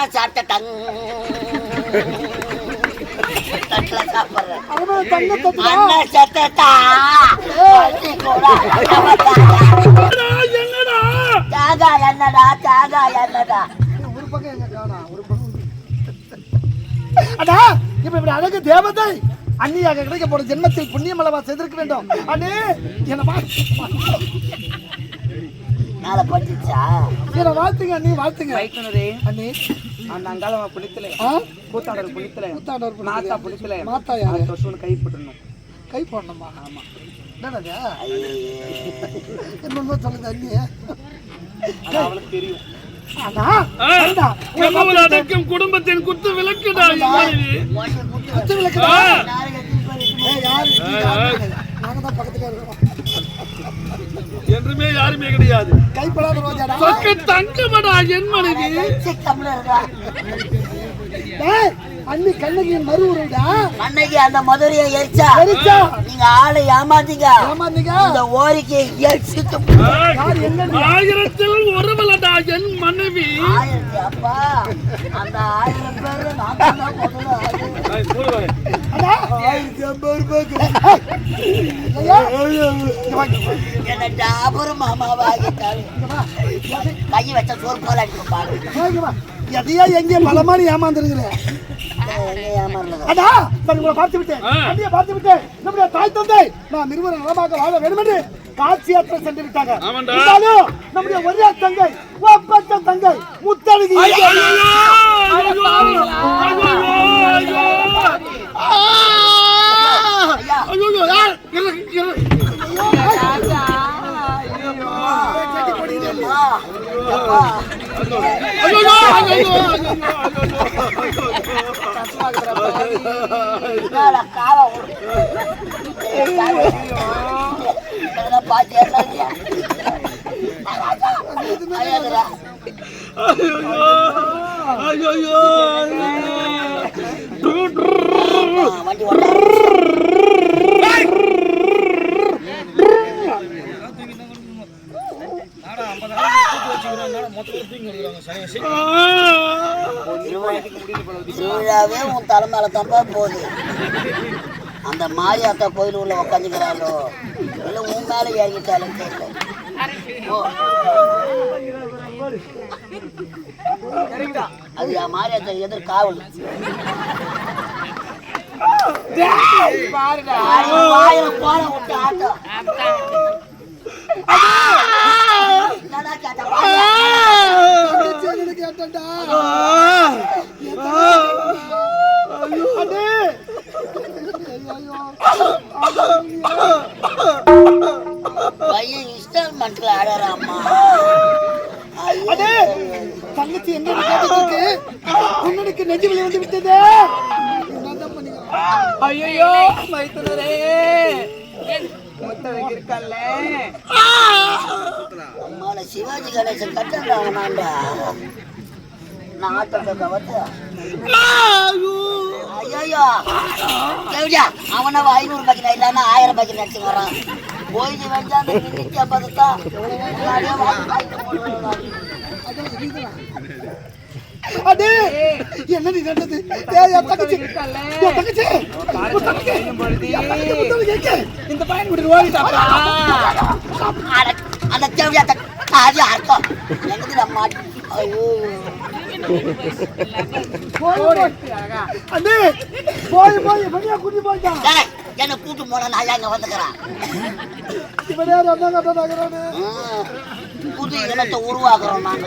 அண்ணன் சாப்பிட்ட டங் தட்டுல சாப்பிடுறேன் தங்க பசி கூட என்னடா? தியாகா என்னடா ஒரு பக்கம் எங்க காணா ஒரு பக்கம் அடா இப்ப இப்படி அழகு தேவதை அண்ணியாக கிடைக்க போற ஜென்மத்தில் புண்ணியம் அல்லவா செய்திருக்க வேண்டும்? அண்ணே என்ன வா மேல பட்டுச்சா? என்ன வாழ்த்துங்க அண்ணி வாழ்த்துங்க. அண்ணி அந்த அங்காள புளித்தலே. ஆ? கூத்தாடல் புளித்தலே. புளித்தலே. நாத்தா புளித்தலே. மாத்தா யாரு தொசுன்னு கை போட்டுடணும். கை போடணுமா? ஆமா. என்னடா. என்னமோ சொல்லுங்க அண்ணி அது அவளுக்கு தெரியும். அடக்கும் குடும்பத்தின் குத்து விளக்குடா குத்து விளக்குடா. யாரு? யாரு? நாங்க தான் பக்கத்துல இருக்கோம். என்றுமே யாருமே கிடையாது. கைப்படாத ரோஜாடா பக்க தங்கமடா என் மனைவி. அண்ணி கண்ணகியின் மறு உருடா அன்னைக்கு அந்த மதுரையை எரிச்சா? எரிச்சா? நீங்க ஆளை ஏமாத்தீங்க ஏமாந்தீங்க இந்த ஓரிக்கை எரிச்சுட்டு யார் எங்க ஆயிரத்தில் ஒருவலடா என் மனைவி. அப்பா. அந்த ஆயிரம் பேரு நான் தான் முதல்ல ஆயிரத்தி ஐம்பது ரூபாய்க்கு என்ன டாபர் மாமாவாகிட்டாரு கை வச்ச சோறு போல அடிக்க பாரு. இங்க வா. எதையா எங்கே பலமான ஏமாந்துருக்கிறேன் அடா சரி உங்களை பார்த்து விட்டேன். அண்ணியை பார்த்து விட்டேன். நம்முடைய தாய் தந்தை. நான் இருவரை நலமாக வாழ வேண்டும் என்று காட்சி யாத்திரை சென்று விட்டாங்க. ஆமாண்டா. இருந்தாலும் நம்முடைய ஒரே தங்கை ஒப்பற்ற தங்கை முத்தழகி. ஐயோ, ஐயோ, ஐயோ, ஐயோ வண்டி தப்பா போகுது. அந்த மாரியாத்தா கோயில் உள்ள உக்காந்துக்கிறாளோ? இல்ல உன் மேல ஏறிட்டாலும் தெரியல. அது என் மாரியாத்தா எதிர் காவல். போன விட்டு ஆட்டம்? கேட்டா அண்ணே பையன் இன்ஸ்டால்மெண்ட்ல ஆடுறாம்மா அண்ணே தங்கச்சி எங்க கேட்டதுக்கு உன்னனுக்கு நெஞ்சு வலி வந்து விட்டது. ஐயோ மைத்துனரே. சிவாஜி கணேசன் கட்டுறாங்கண்ணாண்டா நான் ஆட்டத்தை ஐயோ. எப்படியா அவனை ஐநூறு பாக்கி இல்லைன்னா ஆயிரம் பாக்கி நடிச்சு வரான் போயிட்டு வந்தா வாங்கிட்டு போடுவாங்க. அடே என்ன நீ நடந்தது ஏய் என் தங்கச்சி என் தங்கச்சி உன் தங்கச்சி. என் தங்கச்சி எங்க? இந்த பையன் விட்டு ஓடிட்டாப்பா அட, அந்த தேவையா அது அர்த்தம். எனக்கு நம்ம ஐயோ. போய் போய் அண்ணே போய் போய் வெளியே கூட்டி போயிட்டான் டேய், என்னை கூட்டு போன நான் அங்க வந்துக்கிறேன்? இனத்தை உருவாக்குறோம் நாங்க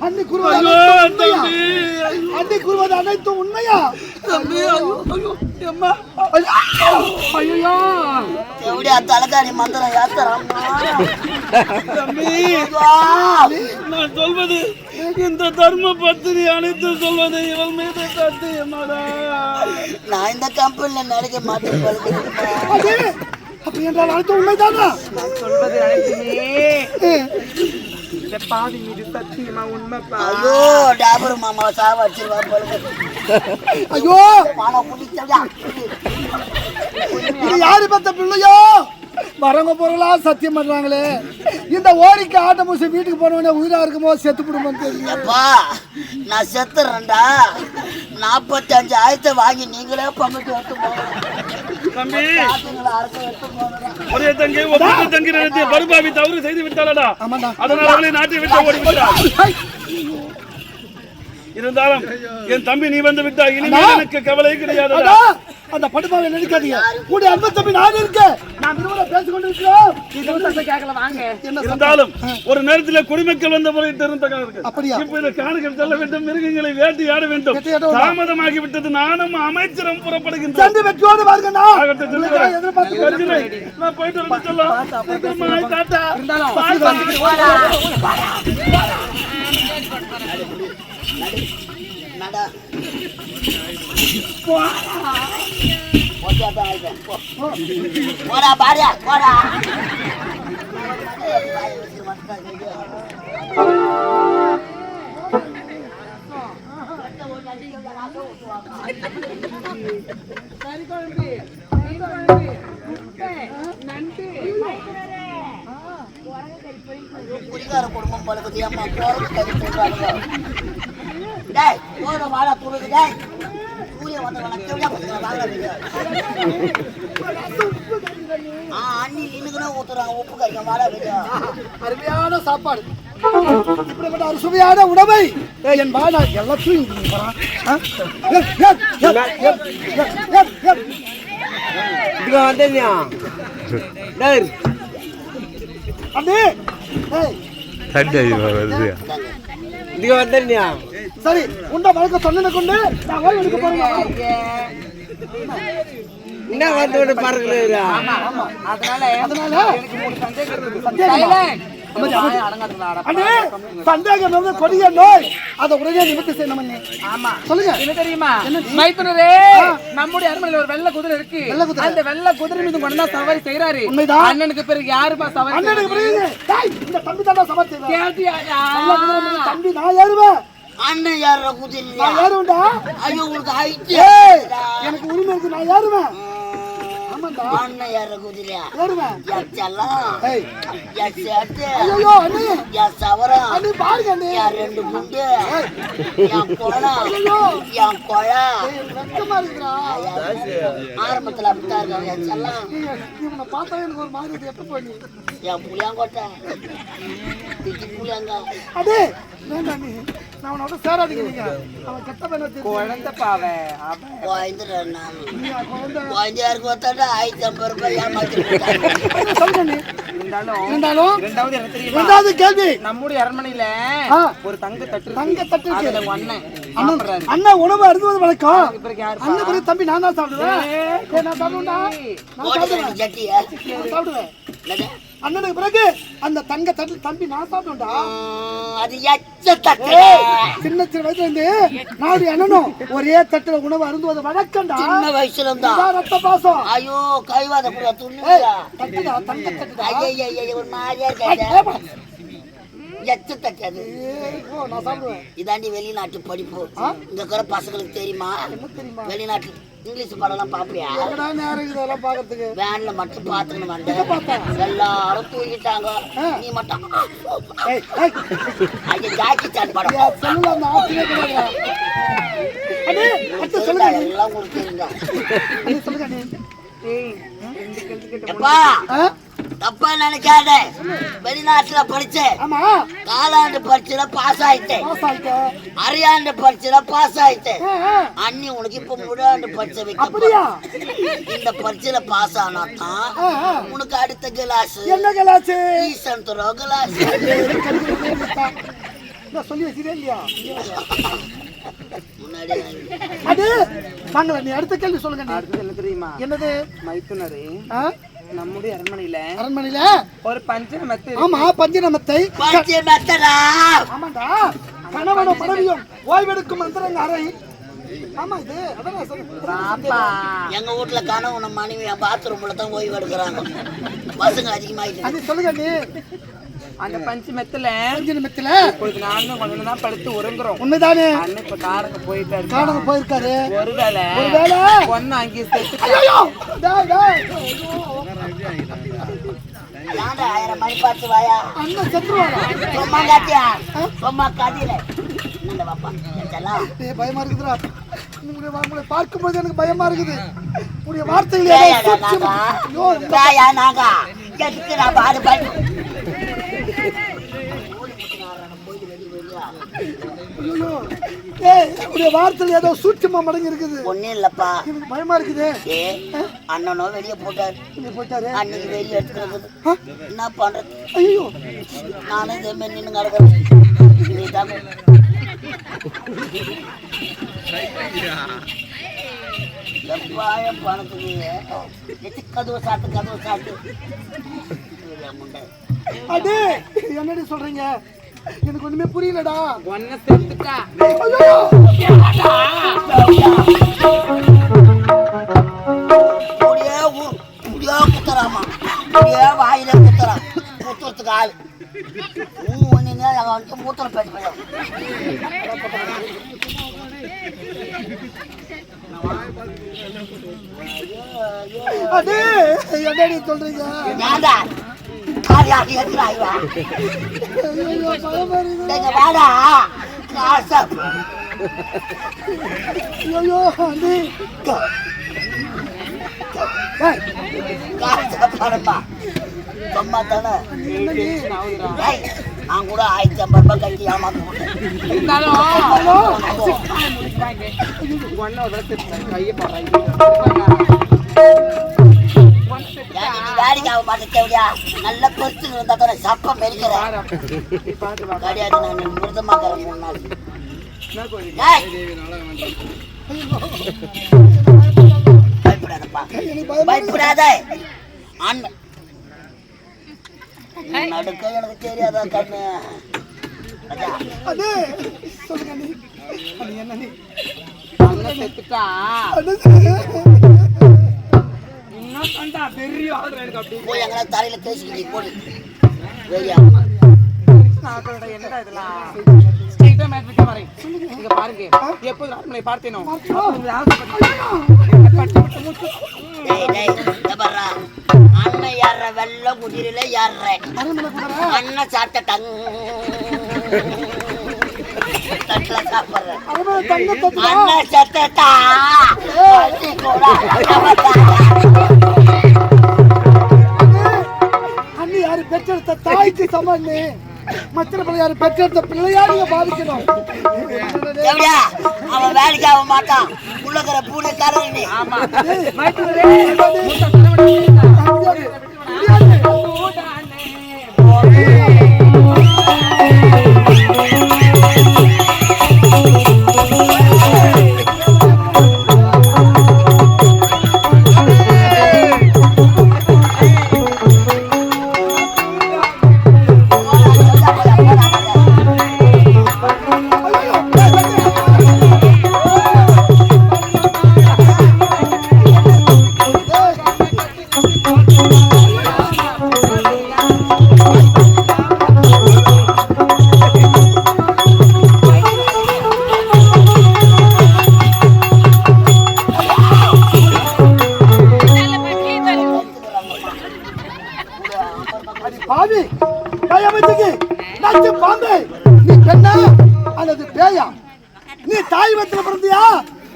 அன்னி தம்பி அன்னி குருவது அனைத்தும் உண்மையா? எப்படியா தலைகாணி மந்திரம் ஐயோ, நான் சொல்வது இந்த தர்ம பத்தினி அனைத்து சொல்வது இவள் மீது சத்தியமாடா நான் இந்த கம்பெனில நடிக்க மாட்டேன் அப்படி என்றால் அனைத்தும் உண்மைதானா? நான் சொல்வது அனைத்துமே. இந்த பாவி மீது சத்தியமா ஐயோ டாபர் மாமா சாவ பழுக்கு ஐயோ! மாலை குடிச்சா இது யாரு பத்த பிள்ளையோ? வரவங்க பொருளா சத்தியம் பண்றாங்களே. இந்த ஓரிக்கு ஆட்ட பூசி வீட்டுக்கு போனவனே உயிரா இருக்குமோ செத்து விடுமோ தெரியல அப்பா நான் செத்துறேன்டா. நாற்பத்தஞ்சு ஆயிரத்தை வாங்கி நீங்களே பங்குக்கு எடுத்து போகணும் தம்பி. ஒரே தங்கை ஒப்பந்த தங்கி பருபாவி தவறு செய்து விட்டாளடா. அதனால் அவளை நாட்டை விட்டு ஓடி விட்டாள்! இருந்தாலும் என் தம்பி நீ வந்து விட்டாய். இனிமேல் எனக்கு கவலை கிடையாதுடா. அடா, அந்த படுப்பாவை நினைக்காதீங்க கூட அன்பு தம்பி நான் இருக்கேன் நாம் இருவரும் பேசிக் கொண்டிருக்கிறோம் என்ன சத்தம்? இருந்தாலும் ஒரு நேரத்தில் குடிமக்கள் வந்த முறை தெரிந்ததாக இருக்கு? இப்ப இந்த காணுகள் செல்ல வேண்டும் மிருகங்களை வேட்டையாட வேண்டும். தாமதமாகி விட்டது நானும் அமைச்சரும் புறப்படுகின்றோம். சண்டை வெற்றியோடு வச்சிரு. நான் போயிட்டு வந்து சொல்லலாம் சீக்கிரமா ஆயி தாத்தா பாய் நடா குடிகார குடும்பம் பழகுது போறது கறி சொல்றாங்க. டேய் போற வாடா துணுக்கு டேய். சூரிய வந்தவன கேவடா பசங்க வாங்கடா ஆ அண்ணி இன்னுக்குனே ஊத்துறாங்க உப்பு கறிக்க வாடா அருமையான சாப்பாடு. இப்படிப்பட்ட ஒரு சுவையான உணவை ஏய், என் பாடா எல்லாத்தையும் வந்தேன்யா வந்தேன்யா சரி உண்ட வழக்க சொன்னதை கொண்டு நான் ஓய்வு எடுக்க போறேன். என்ன வந்து விட்டு பாருங்களா அதனால சந்தேகம் சந்தேகம். வந்து கொடிய நோய். அதை உடனே நிமித்தி செய்யணும். ஆமா. சொல்லுங்க. என்ன தெரியுமா? மைத்துனரே நம்முடைய அரண்மனையில ஒரு வெள்ளை குதிரை இருக்கு. அந்த வெள்ளை குதிரை மீது கொண்டு தான் சவாரி செய்யறாரு உண்மைதான். அண்ணனுக்கு பிறகு யாருமா சவாரி அண்ணனுக்கு பிறகு இந்த தம்பி சமர் செய்வேன் கேட்டியாடா? தம்பி நான் ஏறுவேன். அண்ணன் யார குதிரையா நான் ஏறுவேன்டா ஐயோ உங்களுக்கு ஹைட் எனக்கு உரிமை இருக்கு நான் ஆமாண்டா. அண்ணன் யார எச்செல்லாம் ஏய். என் சேட்டு ஐயோ அண்ணே. என் சவரம் அண்ணே பாருங்க அண்ணே. என் ரெண்டு குண்டு? என் குளம் என் குழம் ஏய், எனக்கு வெக்கமா இருக்குடா ஆரம்பத்துல அப்படித்தான் இருக்காங்க. ஏய், இவனை பார்த்தா எனக்கு ஒரு மாதிரி. எப்ப போய் என் புளியாங்கோட்டை. திட்டி புளியாங்க. அடே வேண்டாம் நீ. நான் உன்னோட சேராதீங்க நீங்க. அவன் கெட்ட தெரியும். குழந்தை? பாவை குழந்தைறேன் ஆயிரத்தி ஐம்பது ரூபாய் இரண்டாவது கேள்வி. நம்முடைய அரண்மனையில. ஒரு தங்க தட்டு. தங்க தட்டு அண்ணன் அண்ணன் உணவு அருந்துவது வழக்கம்? அண்ணன் பிறகு தம்பி நான் தான் சாப்பிடுவேன். ஏய், நான் சாப்பிடுவேன்டா. நான் போட்டு சாப்பிடுவேன்? அண்ணனுக்கு பிறகு அந்த தங்க தட்டு தம்பி நான் சாப்பிடுவேன்டா. அது எச்ச தட்டு. சின்ன சின்ன வயசுல இருந்து நாடு அண்ணனும் ஒரே தட்டுல உணவு அருந்துவது வழக்கம்டா சின்ன வயசுல இருந்தா ரத்த பாசம். ஐயோ கைவாத கூட துணியா தட்டுடா தங்க தட்டுடா. ஐயா ஒரு மாதிரியா இருக்காது எச்ச தட்டு அது ஏய், ஓ, நான் சாப்பிடுவேன். இதாண்டி வெளிநாட்டு படிப்பு. இங்க இருக்கிற பசங்களுக்கு தெரியுமா? வெளிநாட்டு இங்கிலீஷ் படம்லாம் பாப்பியா எங்கடா நேரம் இதெல்லாம் பாக்குறதுக்கு வேன்ல மட்டும் பாத்துக்கணும் வந்தேன் எல்லாரும் தூங்கிட்டாங்க. நீ மட்டும் ஐயா ஜாக்கி சான் படம். சொல்லுங்க. எல்லாம் உங்களுக்கு தெரியுங்க தப்பா நினைக்காத. வெளிநாட்டுல படிச்சேன். ஆமா. காலாண்டு பரீட்சையில பாஸ் ஆயிட்டேன். பாஸ் ஆயிட்ட. அரையாண்டு பரீட்சையில பாஸ் ஆயிட்டேன். அண்ணி உனக்கு இப்ப முழாண்டு பரீட்சை வைக்க இந்த பரீட்சையில பாஸ் ஆனா தான். உனக்கு அடுத்த கிளாஸ் என்ன கிளாச்சு ஈசன் துறோ கிளாஸ் நான் சொல்லி வச்சுட்டே இல்லையா? அது? வாங்கல நீ அடுத்த கேள்வி சொல்லுங்க நீ. அடுத்தது என்ன தெரியுமா? என்னது? மைத்துனரே. ஆ? நம்முடைய அரண்மனையில அரண்மனையில? ஒரு பஞ்சன மெத்து ஆமா பஞ்சநமத்தை பரீட்சை மெத்தடா. ஆமாண்டா. கணவனும் மனைவியும் ஓய்வெடுக்கும் அந்தரங்க அறை. ஆமா இது. எங்க வீட்டுல மனைவி பாத்ரூம்ல தான் ஓய்வு எடுக்கிறாங்க பசங்க அதிகமாயிட்டு. அது சொல்லுங்க நீ. அந்த பஞ்சு மெத்துல பஞ்சநமத்துல இப்பொழுது நானும் கொஞ்சம் தான் படுத்து உறங்குறோம். உண்மைதானே? அண்ணன் இப்ப காரங்க போயிட்டாரு. போயிருக்காரு. ஒருவேளை ஒருவேளை? பொண்ணு அங்கேயே செத்து ஆயிரம் மணி பார்த்து வாயா. அண்ணன் செத்துருவாயா சும்மா காத்தியா சும்மா காத்தியில பயமா இருக்குதுடா. உங்களை பார்க்கும்போது எனக்கு பயமா இருக்குது. உடைய வார்த்தைகள் நாங்க பாடு பாடு. ஐயோ. ஏய், வார்த்தையில் ஏதோ சூட்சமா மடங்கி இருக்குது ஒண்ணும் இல்லப்பா. எனக்கு பயமா இருக்குது. ஏ அண்ணனோ வெளியே போட்டாரு. இங்க போயிட்டாரு. அன்னைக்கு வெளியே எடுத்துக்கிறது. என்ன பண்றது? ஐயோ. நானும் இதே மாதிரி நின்று கிடக்குறேன் நீ தான் எப்பாயம் பணத்துக்கு. கதவு சாத்து கதவு சாத்து. சூர்யா முண்டை அடே என்னடி சொல்றீங்க? எனக்கு ஒண்ணுமே புரியலடா. ஒன்ன செத்துட்டா. முடியே முடியே குத்துறாமா. முடியே வாயில குத்துறான் குத்துறதுக்கு ஆள். ஊ ஒண்ணுங்க நாங்கள் வந்து பேட்டு போயிடும் அடே என்னடி சொல்றீங்க? காரியாக எதிராய்வா? வாடா காசா. வேலைக்கு ஆக மாட்டேன் நல்ல பெருசு இருந்தா தானே சப்பம் மெரிக்கிறேன் கிடையாது நான் மிருதமாக்கிறேன் மூணு நாள். பயப்படாதப்பா. பயப்படாத. அண்ணன் நடுக்க எனக்கு தெரியாதா கண்ணு? என்ன போய் எங்க தரையில தேய்ச்சி போடு. என்னடா இதெல்லாம்? பாருங்க எப்போது அரண்மனை பார்த்தேனோ? அண்ணன் ஏற வெள்ள குதிரையில ஏற அண்ணன் சாப்பிட்ட அண்ணி யாரு பெற்றெடுத்த தாய்க்கு சமன்னு மச்சன பிள்ளை யாரு பெற்றெடுத்த பிள்ளையா நீங்க பாதிக்கணும் அவன் வேலைக்கு ஆக மாட்டான் உள்ளக்கிற பூனை கரணி ஆமா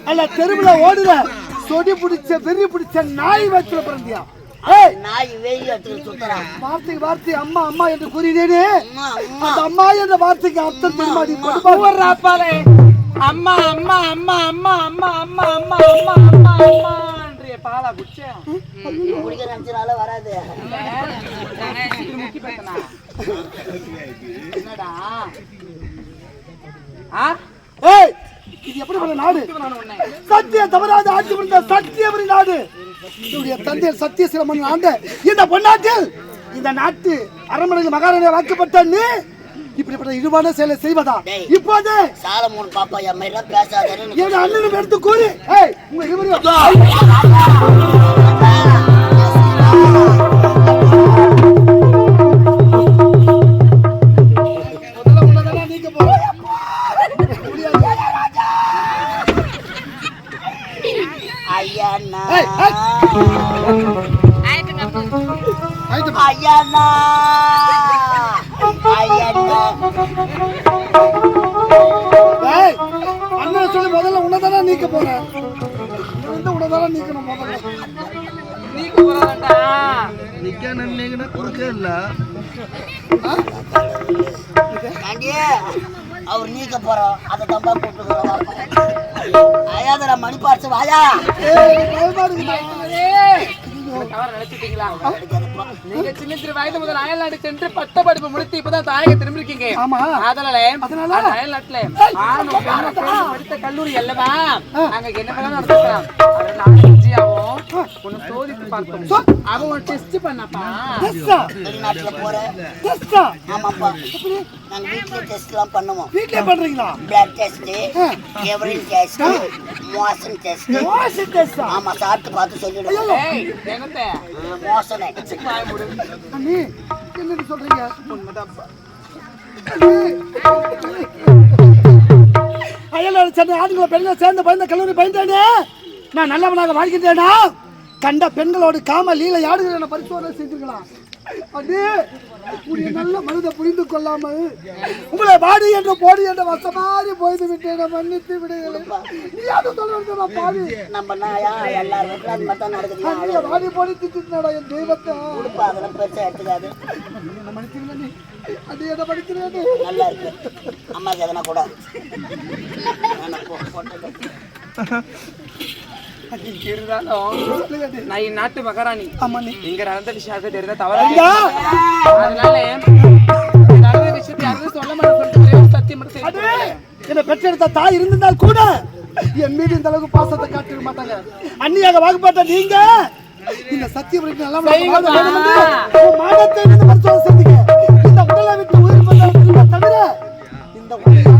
அல்ல தெருவுல ஓடுற சொடி பிடிச்ச வெறி பிடிச்ச நாய் வத்துல பிறந்தியா? நாய் வெயில் சுத்துறான் வார்த்தை அம்மா அம்மா என்று கூறினேனே. அம்மா அம்மா. அந்த அம்மா என்ற வார்த்தைக்கு அர்த்தம் தெரியுமா? நீ கொடுப்பா ராப்பாலே அம்மா. அம்மா அம்மா அம்மா அம்மா அம்மா அம்மா அம்மா அம்மா அம்மான்றிய பாலா குச்சே குடிக்க நினைச்சனால வராது. முக்கி பேசனா என்னடா ஆ ஏய்! இது எப்படி பண்ண நாடு? நான் உன்னை சத்திய தவறாத ஆட்சி புரிந்த சத்தியபுரி நாடு. என்னுடைய தந்தை சத்தியசிரமன் ஆண்ட. இந்த பொன்னாட்டில் இந்த நாட்டு அரண்மனையில் மகாராணி வாக்கப்பட்ட நீ இப்படிப்பட்ட இழிவான செயலை செய்வதா. இப்போது சாலமோன் பாப்பா என் மாதிரிலாம் பேசாதேன்னு என் அண்ணனும் எடுத்து கூறி ஏய் உங்க இருவரையும் நிக்க குறுக்கே இல்ல ஆண்டி அவர் நீக்க போறோம் அதை தம்பா கூப்பிட்டுக்கிறோம் ஐயாதரா மணி பார்த்து வாயா நினைச்சிட்டீங்களா நீங்க சின்ன சிறு வயது முதல் அயல்நாடு சென்று பட்ட படிப்பு முடித்து இப்பதான் தாயக திரும்பிருக்கீங்க. ஆமா. அதனால அதனால? அயல்நாட்டுல ஆணும் படித்த கல்லூரி அல்லவா? நாங்க என்ன வேணா நடத்துக்கலாம் அதுல நாங்க விஜயாவும் உன்னை சோதித்து பார்த்தோம் அவன் உன்னை டெஸ்ட் பண்ணப்பா. வெளிநாட்டுல போற. டெஸ்டா ஆமாப்பா. நாங்க வீட்லயே டெஸ்ட் எல்லாம் பண்ணுவோம். வீட்லயே பண்றீங்களா? Blood test urine test motion test ஆமா சாப்பிட்டு பார்த்து சொல்லிடுவோம். ஏய் என்னத்த மோசனே வாய் என்னன்னு சொல்றீங்க? உண்மைதான்ப்பா அயல்நாடு சென்னை ஆண்களை பெண்களை சேர்ந்து பயந்த கல்லூரி பயந்தேனே நான் நல்லவனாக வாழ்கின்றேனா? கண்ட பெண்களோடு காம லீல யாடுகிற பரிசோதனை செஞ்சிருக்கலாம் அண்ணே உடைய நல்ல மனதை புரிந்து கொள்ளாமல் உங்களை வாடி என்று போடி என்று வசமாறி போய்து விட்டேன். மன்னித்து விடுகிறேன். அது நம்ம நாயா? எல்லாரும் அது மட்டும் நடக்குது. வாடி போடி திட்டினாடா என் தெய்வத்தை. அதெல்லாம் பெருசா எடுத்துக்காது. நீ அண்ணி. என்ன படிக்கிறேன் நல்லா இருக்கு. அம்மாக்கு எதனா கூட. இருந்தாலும் நான் என் நாட்டு மகாராணி. இங்க நடந்த விஷயத்தை தெரிஞ்சா தவறா அதனால நடந்த விஷயத்தை யாரும் சொல்ல மாட்டேன் சத்தியம் என்னை பெற்றெடுத்த தாய் இருந்திருந்தால் கூட என் மீது இந்த அளவுக்கு பாசத்தை காட்டிட மாட்டாங்க. அந்நியாக வாக்குப்பட்ட நீங்க! இந்த சத்தியம் செஞ்சீங்க இந்த உடலை விட்டு உயிர் தவிர இந்த உடலை